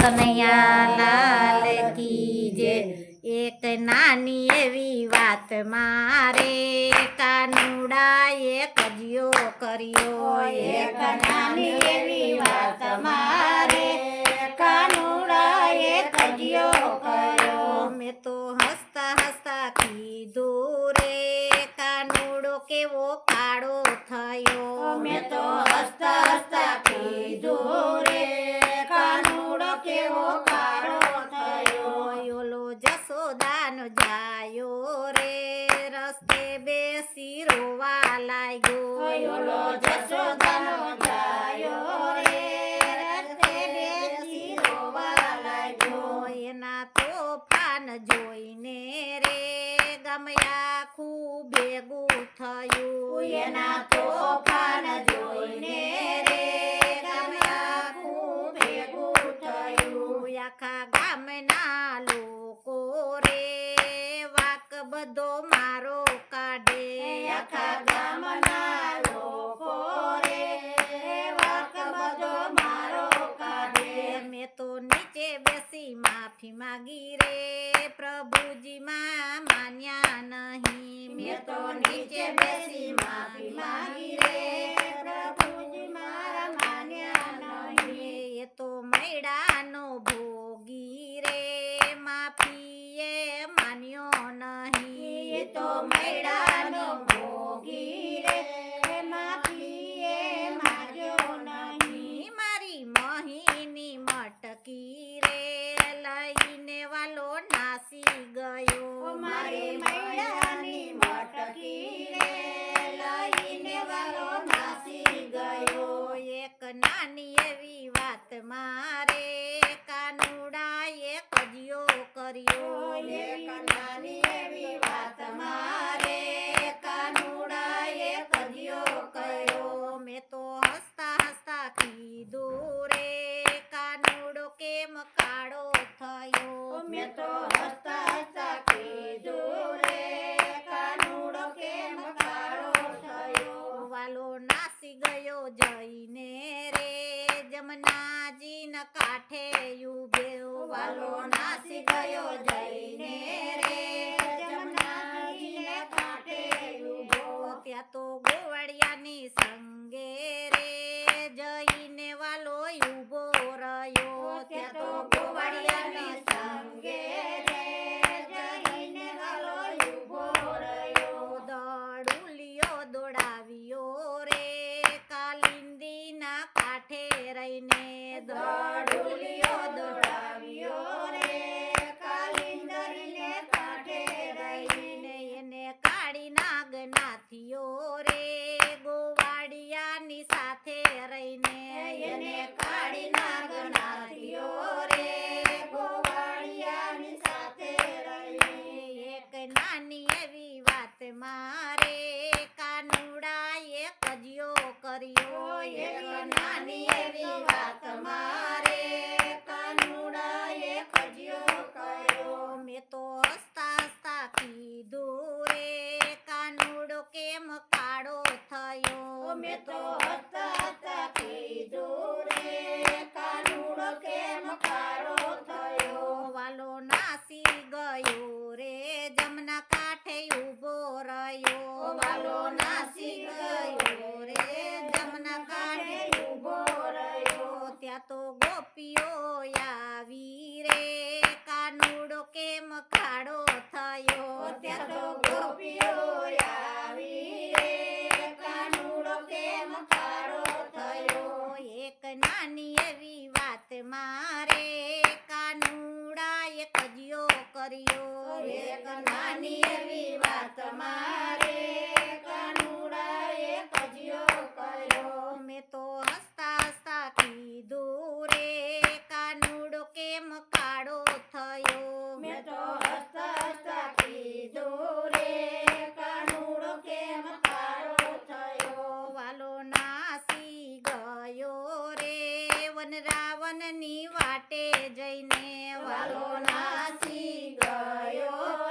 કનૈયા કીજે એક નાની એવી વાત મારે. કાનુડા એક કજિયો કર્યો. એક નાની એવી વાત મારે. કાનુડાએ કજિયો કર્યો. મેં તો હસતા હસતા કીધું રે કાનુડો કેવો કાળો થયો. મેં તો બે રોવા લાગ્યો. જશોદાનો જાયો રે. રથે એના તોફાન જોઈને રે ગમ્યા ખૂબ ભેગું થયું. એના તોફાન જોઈને રે ગમયા ખૂબ ભેગું થયું. આખા ગામના લોકો રે. વાક બધો મારો માફી માગી કાનુડાએ વાત મારે કાનુડાએ કયો મેં તો હસતા હસતા કીધું રે કાનુડો કેમ કાળો થયો? મેં તો હસતા હસતા કેમ કાળો થયો? વાલો નાસી ગયો જઈને રે જમનાજીના કાંઠે ઉભે વાલો નાસી ગયો જઈને રે. જમનાજીને કાંઠે ઊભો ત્યાં તો એક નાની એવી વાત મારે. રાવણની વાટે જઈને વાલો નાસી ગયો.